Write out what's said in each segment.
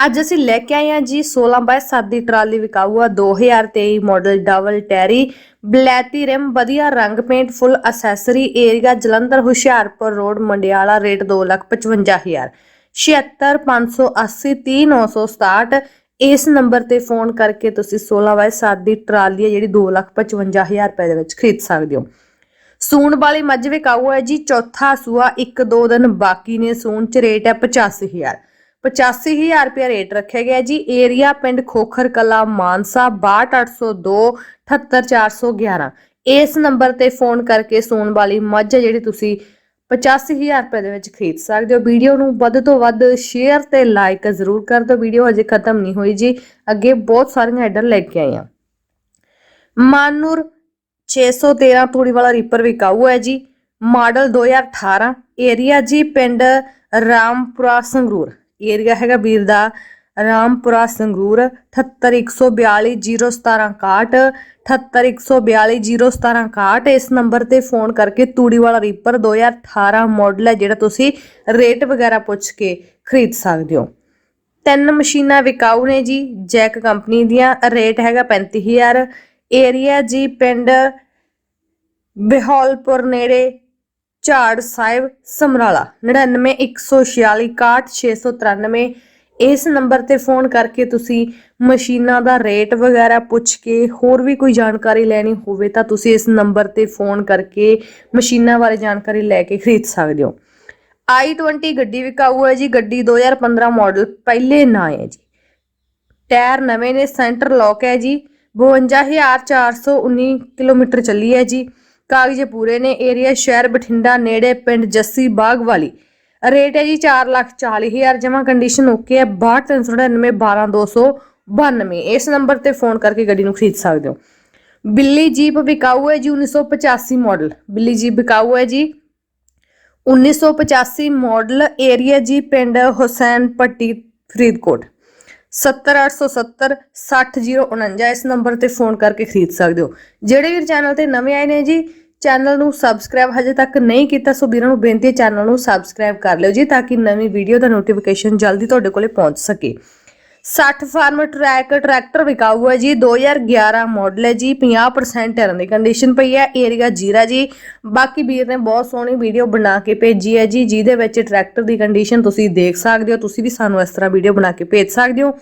ਅੱਜ ਅਸੀਂ ਲੈ ਕੇ ਆਏ ਹਾਂ ਜੀ 16 ਬਾਏ 7 ਦੀ ਟਰਾਲੀ ਵਿਕਾਊ ਆ 2023 ਮਾਡਲ ਡਬਲ ਟੈਰੀ ਬਲੈਤੀ ਰਿਮ, ਵਧੀਆ ਰੰਗ paint full accessory area Jalandhar, Hoshiarpur road Mandiala rate 255000 76580 30967 ਇਸ ਨੰਬਰ ਤੇ ਫੋਨ ਕਰਕੇ ਤੁਸੀਂ 16 ਬਾਏ 7 ਦੀ ਟਰਾਲੀ ਹੈ ਜਿਹੜੀ 255000 ਰੁਪਏ ਦੇ ਵਿੱਚ ਖਰੀਦ ਸਕਦੇ ਹੋ। ਸੂਣ ਵਾਲੀ ਮੱਝ ਵਿਕਾਊ ਹੈ ਜੀ, ਚੌਥਾ ਸੂਆ 1-2 ਦਿਨ ਬਾਕੀ ਨੇ, ਸੂਣ ਚ ਰੇਟ ਹੈ 85000 85000 ਰੁਪਏ ਰੇਟ ਰੱਖਿਆ ਗਿਆ ਜੀ। ਏਰੀਆ ਪਿੰਡ ਖੋਖਰ ਕਲਾ ਮਾਨਸਾ 62802 78411 ਇਸ ਨੰਬਰ ਤੇ ਫੋਨ ਕਰਕੇ ਸੂਣ ਵਾਲੀ ਮੱਝ ਹੈ ਜਿਹੜੀ ਤੁਸੀਂ 85000 ਰੁਪਏ ਦੇ ਵਿੱਚ ਖਰੀਦ ਸਕਦੇ ਹੋ। ਵੀਡੀਓ ਨੂੰ ਵੱਧ ਤੋਂ ਵੱਧ ਸ਼ੇਅਰ ਤੇ ਲਾਈਕ ਜ਼ਰੂਰ ਕਰ ਦਿਓ। ਵੀਡੀਓ ਅਜੇ ਖਤਮ ਨਹੀਂ ਹੋਈ ਜੀ। ਅੱਗੇ ਬਹੁਤ ਸਾਰੀਆਂ ਐਡਰ ਲੈ ਕੇ ਆਏ ਹਾਂ। ਮਾਨੂਰ 613 ਤੂੜੀ ਵਾਲਾ ਰੀਪਰ ਵਿਕਾਊ ਹੈ ਜੀ। ਮਾਡਲ 2018 ਏਰੀਆ ਜੀ ਪਿੰਡ ਰਾਮਪੁਰਾ ਸੰਗਰੂਰ। ਏਰੀਆ ਹੈਗਾ ਵੀਰ ਦਾ, ਰਾਮਪੁਰਾ ਸੰਗਰੂਰ 781420761 781420761 ਇਸ ਨੰਬਰ ਤੇ ਫੋਨ ਕਰਕੇ ਤੂੜੀ ਵਾਲਾ ਰੀਪਰ 2018 ਮਾਡਲ ਹੈ ਜਿਹੜਾ ਤੁਸੀਂ ਰੇਟ ਵਗੈਰਾ ਪੁੱਛ ਕੇ ਖਰੀਦ ਸਕਦੇ ਹੋ। ਤਿੰਨ ਮਸ਼ੀਨਾਂ ਵਿਕਾਊ ਨੇ ਜੀ, ਜੈਕ ਕੰਪਨੀ ਦੀਆਂ ਰੇਟ ਹੈਗਾ 35000 ਏਰੀਆ ਜੀ ਪਿੰਡ ਬਿਹੌਲਪੁਰ ਨੇੜੇ ਝਾੜ ਸਾਹਿਬ ਸਮਰਾਲਾ 9914461693 ਇਸ ਨੰਬਰ ਤੇ ਫੋਨ ਕਰਕੇ ਤੁਸੀਂ ਮਸ਼ੀਨਾਂ ਦਾ ਰੇਟ ਵਗੈਰਾ ਪੁੱਛ ਕੇ ਹੋਰ ਵੀ ਕੋਈ ਜਾਣਕਾਰੀ ਲੈਣੀ ਹੋਵੇ ਤਾਂ ਤੁਸੀਂ ਇਸ ਨੰਬਰ ਤੇ ਫੋਨ ਕਰਕੇ ਮਸ਼ੀਨਾਂ ਬਾਰੇ ਜਾਣਕਾਰੀ ਲੈ ਕੇ ਖਰੀਦ ਸਕਦੇ ਹੋ। i20 ਗੱਡੀ ਵਿਕਾਊ ਹੈ ਜੀ, ਗੱਡੀ 2015 ਮਾਡਲ ਪਹਿਲੇ ਨਾ ਹੈ ਜੀ। ਟਾਇਰ ਨਵੇਂ ਨੇ, ਸੈਂਟਰ ਲੌਕ ਹੈ ਜੀ 52419 ਕਿਲੋਮੀਟਰ ਚੱਲੀ ਹੈ ਜੀ। ਕਾਗਜ਼ ਪੂਰੇ ਨੇ। ਏਰੀਆ ਸ਼ਹਿਰ ਬਠਿੰਡਾ ਨੇੜੇ ਪਿੰਡ ਜੱਸੀ ਬਾਗ ਵਾਲੀ ਰੇਟ ਹੈ ਜੀ 440000 ਜਮਾ ਕੰਡੀਸ਼ਨ ਓਕੇ ਹੈ 6299 ਇਸ ਨੰਬਰ ਤੇ ਫੋਨ ਕਰਕੇ ਗੱਡੀ ਨੂੰ ਖਰੀਦ ਸਕਦੇ ਹੋ। ਬਿੱਲੀ ਜੀਪ ਵਿਕਾਊ ਹੈ ਜੀ 1985 ਮਾਡਲ ਬਿੱਲੀ ਜੀਪ ਵਿਕਾਊ ਹੈ ਜੀ 1985 ਮਾਡਲ ਏਰੀਆ ਜੀ ਪਿੰਡ ਹੁਸੈਨ ਪੱਟੀ ਫਰੀਦਕੋਟ। 70870 60049 ਇਸ ਨੰਬਰ ਤੇ ਫੋਨ ਕਰਕੇ ਖਰੀਦ ਸਕਦੇ ਹੋ। ਜਿਹੜੇ ਵੀਰ ਚੈਨਲ ਤੇ ਨਵੇਂ ਆਏ ਨੇ ਜੀ, ਚੈਨਲ ਨੂੰ ਸਬਸਕ੍ਰਾਈਬ ਹਜੇ ਤੱਕ ਨਹੀਂ ਕੀਤਾ, ਸੋ ਵੀਰਾਂ ਨੂੰ ਬੇਨਤੀ ਹੈ ਚੈਨਲ ਨੂੰ ਸਬਸਕ੍ਰਾਈਬ ਕਰ ਲਿਓ ਜੀ, ਤਾਂ ਕਿ ਨਵੀਂ ਵੀਡੀਓ ਦਾ ਨੋਟੀਫਿਕੇਸ਼ਨ ਜਲਦੀ ਤੁਹਾਡੇ ਕੋਲੇ ਪਹੁੰਚ ਸਕੇ। 60 ਫਾਰਮ ਟਰੈਕ, ਟਰੈਕਟਰ ਵਿਕਾਊ ਹੈ ਜੀ 2011 ਮਾਡਲ ਹੈ ਜੀ 50% ਟਰਨ ਦੀ ਕੰਡੀਸ਼ਨ ਪਈ ਹੈ ਏਰੀਆ ਜੀਰਾ ਜੀ। ਬਾਕੀ ਵੀਰ ਨੇ ਬਹੁਤ ਸੋਹਣੀ ਵੀਡੀਓ ਬਣਾ ਕੇ ਭੇਜੀ ਹੈ ਜੀ, ਜਿਹਦੇ ਵਿੱਚ ਟਰੈਕਟਰ ਦੀ ਕੰਡੀਸ਼ਨ ਤੁਸੀਂ ਦੇਖ ਸਕਦੇ ਹੋ, ਤੁਸੀਂ ਵੀ ਸਾਨੂੰ ਇਸ ਤਰ੍ਹਾਂ ਵੀਡੀਓ ਬਣਾ ਕੇ ਭੇਜ ਸਕਦੇ ਹੋ।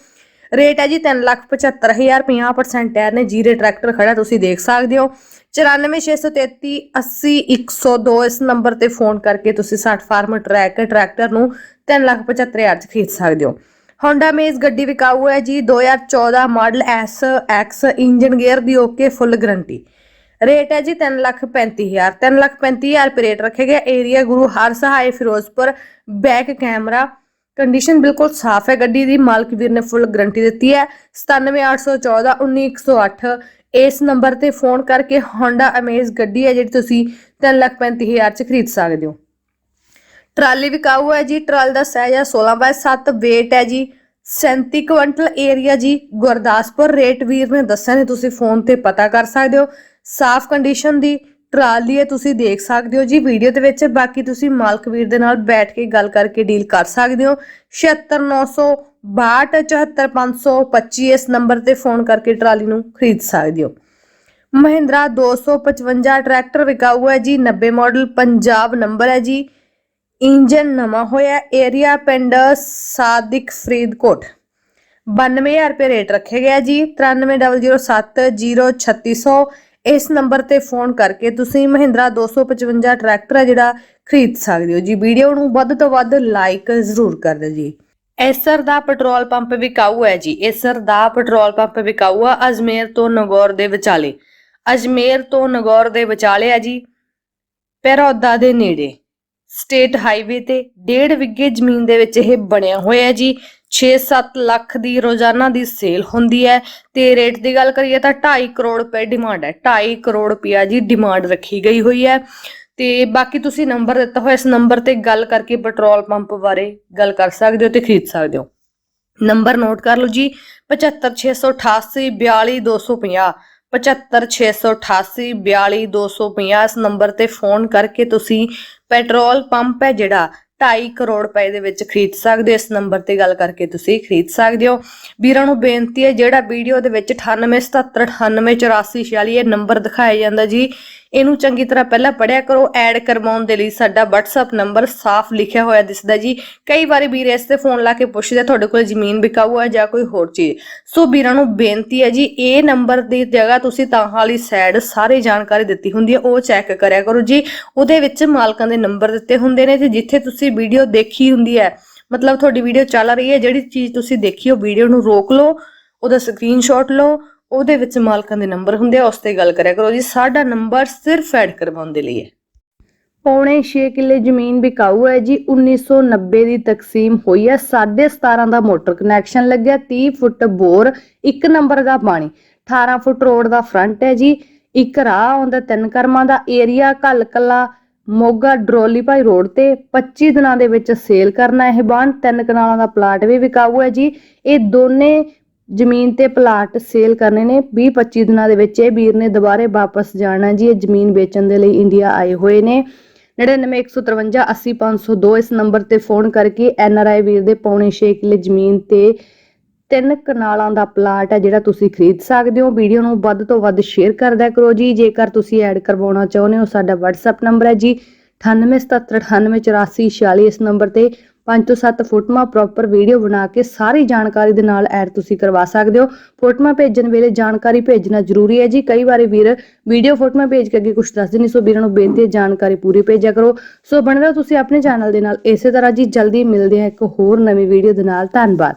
ਰੇਟ ਹੈ ਜੀ 375000 50% ਟਾਇਰ ਨੇ, ਜੀਰੇ ਟਰੈਕਟਰ ਖੜਾ ਤੁਸੀਂ ਦੇਖ ਸਕਦੇ ਹੋ। 94633 80102 ਇਸ ਨੰਬਰ ਤੇ ਫੋਨ ਕਰਕੇ ਤੁਸੀਂ 60 ਫਾਰਮ ਟਰੈਕ, ਟਰੈਕਟਰ ਨੂੰ 375000 ਚ ਖਰੀਦ ਸਕਦੇ ਹੋ। ਹੋਂਡਾ ਮੇਜ਼ ਗੱਡੀ ਵਿਕਾਊ ਹੈ ਜੀ 2014 model S X engine gear ਦੀ ਓਕੇ ਫੁੱਲ ਗਰੰਟੀ ਰੇਟ ਹੈ ਜੀ 335000 335000 ਰੁਪਏ ਰੇਟ ਰੱਖੇ ਗਏ। Area Guru Har Sahai Ferozepur back camera condition ਬਿਲਕੁਲ ਸਾਫ਼ ਹੈ ਗੱਡੀ ਦੀ। ਮਾਲਕ ਵੀਰ ਨੇ ਫੁੱਲ ਗਰੰਟੀ ਦਿੱਤੀ ਹੈ। 97814 19108 ਇਸ ਨੰਬਰ ਤੇ ਫੋਨ ਕਰਕੇ ਹੋਂਡਾ ਅਮੇਜ਼ ਗੱਡੀ ਹੈ, ਜਿਹੜੀ ਤੁਸੀਂ 335000 ਚ ਖਰੀਦ ਸਕਦੇ ਹੋ। ਟਰਾਲੀ ਵਿਕਾਊ ਹੈ ਜੀ, ਟਰਾਲ ਦਾ ਸਾਈਜ਼ ਹੈ 16 ਬਾਈ 7 weight ਹੈ ਜੀ 37 ਕੁਇੰਟਲ ਏਰੀਆ ਜੀ, ਗੁਰਦਾਸਪੁਰ। ਰੇਟ ਵੀਰ ਨੇ ਦੱਸਿਆ ਨੇ, ਤੁਸੀਂ ਫੋਨ ਤੇ ਪਤਾ ਕਰ ਸਕਦੇ ਹੋ। ਸਾਫ਼ ਕੰਡੀਸ਼ਨ ਦੀ ਟਰਾਲੀ ਹੈ, ਤੁਸੀਂ ਦੇਖ ਸਕਦੇ ਹੋ ਜੀ ਵੀਡੀਓ ਦੇ ਵਿੱਚ। ਬਾਕੀ ਤੁਸੀਂ ਮਾਲਕ ਵੀਰ ਦੇ ਨਾਲ ਬੈਠ ਕੇ ਗੱਲ ਕਰਕੇ ਡੀਲ ਕਰ ਸਕਦੇ ਹੋ। 76962 74525 ਇਸ ਨੰਬਰ ਤੇ ਫੋਨ ਕਰਕੇ ਟਰਾਲੀ ਨੂੰ ਖਰੀਦ ਸਕਦੇ ਹੋ। ਮਹਿੰਦਰਾ 255 ਟਰੈਕਟਰ ਵਿਕਾਊ ਹੈ ਜੀ 90 ਮਾਡਲ ਪੰਜਾਬ ਨੰਬਰ ਹੈ ਜੀ। ਇੰਜਨ ਨਵਾਂ ਹੋਇਆ, ਏਰੀਆ ਪਿੰਡ ਸਾਦਿਕ ਫਰੀਦਕੋਟ 92000 ਰੁਪਏ ਰੇਟ ਰੱਖਿਆ ਗਿਆ ਜੀ 9300703600 ਇਸ ਨੰਬਰ ਤੇ ਫੋਨ ਕਰਕੇ ਤੁਸੀਂ ਮਹਿੰਦਰਾ 255 ਟਰੈਕਟਰ ਹੈ ਜਿਹੜਾ ਖਰੀਦ ਸਕਦੇ ਹੋ ਜੀ। ਵੀਡੀਓ ਨੂੰ ਵੱਧ ਤੋਂ ਵੱਧ ਲਾਈਕ ਜ਼ਰੂਰ ਕਰ ਦਿਓ ਜੀ। ਐਸਰ ਦਾ ਪੈਟਰੋਲ ਪੰਪ ਵਿਕਾਊ ਹੈ ਜੀ। ਐਸਰ ਦਾ ਪੈਟਰੋਲ ਪੰਪ ਵਿਕਾਊ ਆ ਅਜਮੇਰ ਤੋਂ ਨਗੌਰ ਦੇ ਵਿਚਾਲੇ। ਅਜਮੇਰ ਤੋਂ ਨਗੌਰ ਦੇ ਵਿਚਾਲੇ ਆ ਜੀ, ਪੈਰੋਦਾ ਦੇ ਨੇੜੇ। ਸਟੇਟ ਹਾਈਵੇ ਤੇ ਡੇਢ ਵਿੱਗੇ ਜ਼ਮੀਨ ਦੇ ਵਿੱਚ ਇਹ ਬਣਿਆ ਹੋਇਆ ਹੈ ਜੀ। 6-7 ਲੱਖ ਦੀ ਰੋਜ਼ਾਨਾ ਦੀ ਸੇਲ ਹੁੰਦੀ ਹੈ। ਤੇ ਰੇਟ ਦੀ ਗੱਲ ਕਰੀਏ ਤਾਂ 2.5 ਕਰੋੜ ਰੁਪਏ ਡਿਮਾਂਡ ਹੈ। 2.5 ਕਰੋੜ ਰੁਪਿਆ ਜੀ ਡਿਮਾਂਡ ਰੱਖੀ ਗਈ ਹੋਈ ਹੈ। ਤੇ ਬਾਕੀ ਤੁਸੀਂ ਨੰਬਰ ਦਿੱਤਾ ਹੋਇਆ, ਇਸ ਨੰਬਰ ਤੇ ਗੱਲ ਕਰਕੇ ਪੈਟਰੋਲ ਪੰਪ ਬਾਰੇ ਗੱਲ ਕਰ ਸਕਦੇ ਹੋ ਤੇ ਖਰੀਦ ਸਕਦੇ ਹੋ। ਨੰਬਰ ਨੋਟ ਕਰ ਲਓ ਜੀ। 75688 42250 75688 42250 ਇਸ ਨੰਬਰ ਤੇ ਫੋਨ ਕਰਕੇ ਤੁਸੀਂ ਪੈਟਰੋਲ ਪੰਪ ਹੈ ਜਿਹੜਾ 2.5 ਕਰੋੜ ਰੁਪਏ ਦੇ ਵਿੱਚ ਖਰੀਦ ਸਕਦੇ ਹੋ। ਇਸ ਨੰਬਰ ਤੇ ਗੱਲ ਕਰਕੇ ਤੁਸੀਂ ਖਰੀਦ ਸਕਦੇ ਹੋ। ਵੀਰਾਂ ਨੂੰ ਬੇਨਤੀ ਹੈ, ਜਿਹੜਾ ਵੀਡੀਓ ਦੇ ਵਿੱਚ 9877988446 ਇਹ ਨੰਬਰ ਦਿਖਾਇਆ ਜਾਂਦਾ ਜੀ। ਇਹਨੂੰ ਚੰਗੀ ਤਰ੍ਹਾਂ ਪਹਿਲਾਂ ਪੜਿਆ ਕਰੋ ਐਡ ਕਰਵਾਉਣ ਦੇ ਲਈ ਸਾਡਾ WhatsApp ਨੰਬਰ ਸਾਫ਼ ਲਿਖਿਆ ਹੋਇਆ ਦਿਸਦਾ ਜੀ। ਕਈ ਵਾਰੀ ਵੀਰ ਇਸ ਤੇ ਫੋਨ ਲਾ ਕੇ ਪੁੱਛਦੇ ਤੁਹਾਡੇ ਕੋਲ ਜ਼ਮੀਨ ਵਿਕਾਊ ਹੈ ਜਾਂ ਕੋਈ ਹੋਰ ਚੀਜ਼। ਸੋ ਵੀਰਾਂ ਨੂੰ ਬੇਨਤੀ ਹੈ ਜੀ, ਇਹ ਨੰਬਰ ਦੀ ਜਗ੍ਹਾ ਤੁਸੀਂ ਤਾਂ ਵਾਲੀ ਸਾਈਡ ਸਾਰੀ ਜਾਣਕਾਰੀ ਦਿੱਤੀ ਹੁੰਦੀ ਹੈ, ਉਹ ਚੈੱਕ ਕਰਿਆ ਕਰੋ ਜੀ। ਉਹਦੇ ਵਿੱਚ ਮਾਲਕਾਂ ਦੇ ਨੰਬਰ ਦਿੱਤੇ ਹੁੰਦੇ ਨੇ ਤੇ ਜਿੱਥੇ ਤੁਸੀਂ ਵੀਡੀਓ ਦੇਖੀ ਹੁੰਦੀ ਹੈ, ਮਤਲਬ ਤੁਹਾਡੀ ਵੀਡੀਓ ਚੱਲ ਰਹੀ ਹੈ, ਜਿਹੜੀ ਚੀਜ਼ ਤੁਸੀਂ ਦੇਖੀ ਉਹ ਵੀਡੀਓ ਨੂੰ ਰੋਕ ਲਓ, ਉਹਦਾ ਸਕਰੀਨਸ਼ਾਟ ਲਓ ਉਹਦੇ ਵਿੱਚ ਮਾਲਕਾਂ ਦੇ ਨੰਬਰ ਹੁੰਦੇ ਆ, ਉਸ ਤੇ ਗੱਲ ਕਰਿਆ ਕਰੋ ਜੀ। ਸਾਡਾ ਨੰਬਰ ਸਿਰਫ ਐਡ ਕਰਵਾਉਣ ਦੇ ਲਈ ਹੈ। ਪੌਣੇ 6 ਕਿੱਲੇ ਜ਼ਮੀਨ ਵਿਕਾਊ ਹੈ ਜੀ 1990 ਦੀ ਤਕਸੀਮ ਹੋਈ ਹੈ। 17.5 ਦਾ ਮੋਟਰ ਕਨੈਕਸ਼ਨ ਲੱਗਿਆ 30 ਫੁੱਟ ਬੋਰ, ਇੱਕ ਨੰਬਰ ਦਾ ਪਾਣੀ 18 ਫੁੱਟ ਰੋਡ ਦਾ ਫਰੰਟ ਹੈ ਜੀ। ਇੱਕ ਰਾਹ ਆਉਂਦਾ, ਤਿੰਨ ਕਰਮਾਂ ਦਾ ਏਰੀਆ ਕਲਕਲਾ ਮੋਗਾ ਡਰੋਲੀ ਭਾਈ ਰੋਡ ਤੇ। 25 ਦਿਨਾਂ ਦੇ ਵਿੱਚ ਸੇਲ ਕਰਨਾ ਇਹ ਬਾਣ ਤਿੰਨ ਕਨਾਲਾਂ ਦਾ ਪਲਾਟ ਵੀ ਵਿਕਾਊ ਹੈ ਜੀ। ਇਹ ਦੋਨੇ ਜ਼ਮੀਨ ਤੇ ਪਲਾਟ ਸੇਲ ਕਰਨੇ ਨੇ। 20 25 ਦਿਨਾਂ ਦੇ ਵਿੱਚ ਇਹ ਵੀਰ ਨੇ ਦੁਬਾਰੇ ਵਾਪਸ ਜਾਣਾ ਜੀ। ਇਹ ਜ਼ਮੀਨ ਵੇਚਣ ਦੇ ਲਈ ਇੰਡੀਆ ਆਏ ਹੋਏ ਨੇ। 99153 80502 ਇਸ ਨੰਬਰ ਤੇ ਫੋਨ ਕਰਕੇ ਐਨ ਆਰ ਆਈ ਵੀਰ ਦੇ ਪੌਣੇ 6 ਕਿੱਲੇ ਜ਼ਮੀਨ ਤੇ ਤਿੰਨ ਕਨਾਲਾਂ ਦਾ ਪਲਾਟ ਹੈ ਜਿਹੜਾ ਤੁਸੀਂ ਖਰੀਦ ਸਕਦੇ ਹੋ। ਵੀਡੀਓ ਨੂੰ ਵੱਧ ਤੋਂ ਵੱਧ ਸ਼ੇਅਰ ਕਰਦਿਆ ਕਰੋ ਜੀ। ਜੇਕਰ ਤੁਸੀਂ ਐਡ ਕਰਵਾਉਣਾ ਚਾਹੁੰਦੇ ਹੋ, ਸਾਡਾ WhatsApp ਨੰਬਰ ਹੈ ਜੀ। 9877988446 ਇਸ ਨੰਬਰ ਤੇ 5 ਤੋਂ 7 ਫੋਟੋਆਂ ਪ੍ਰੋਪਰ ਵੀਡੀਓ ਬਣਾ ਕੇ ਸਾਰੀ ਜਾਣਕਾਰੀ ਦੇ ਨਾਲ ਐਡ ਤੁਸੀਂ ਕਰਵਾ ਸਕਦੇ ਹੋ। ਫੋਟੋਆਂ ਭੇਜਣ ਵੇਲੇ ਜਾਣਕਾਰੀ ਭੇਜਣਾ ਜ਼ਰੂਰੀ ਹੈ ਜੀ। ਕਈ ਵਾਰੀ ਵੀਰ ਵੀਡੀਓ ਫੋਟੋਆਂ ਭੇਜ ਕੇ ਅੱਗੇ ਕੁਝ ਦੱਸਦੇ ਨਹੀਂ, ਸੋ ਵੀਰਾਂ ਨੂੰ ਬੇਨਤੀ ਹੈ ਜਾਣਕਾਰੀ ਪੂਰੀ ਭੇਜਿਆ ਕਰੋ। ਸੋ ਬਣ ਰਹੋ ਤੁਸੀਂ ਆਪਣੇ ਚੈਨਲ ਦੇ ਨਾਲ। ਇਸੇ ਤਰ੍ਹਾਂ ਜੀ ਜਲਦੀ ਮਿਲਦੇ ਹਾਂ ਇੱਕ ਹੋਰ ਨਵੀਂ ਵੀਡੀਓ ਦੇ ਨਾਲ। ਧੰਨਵਾਦ।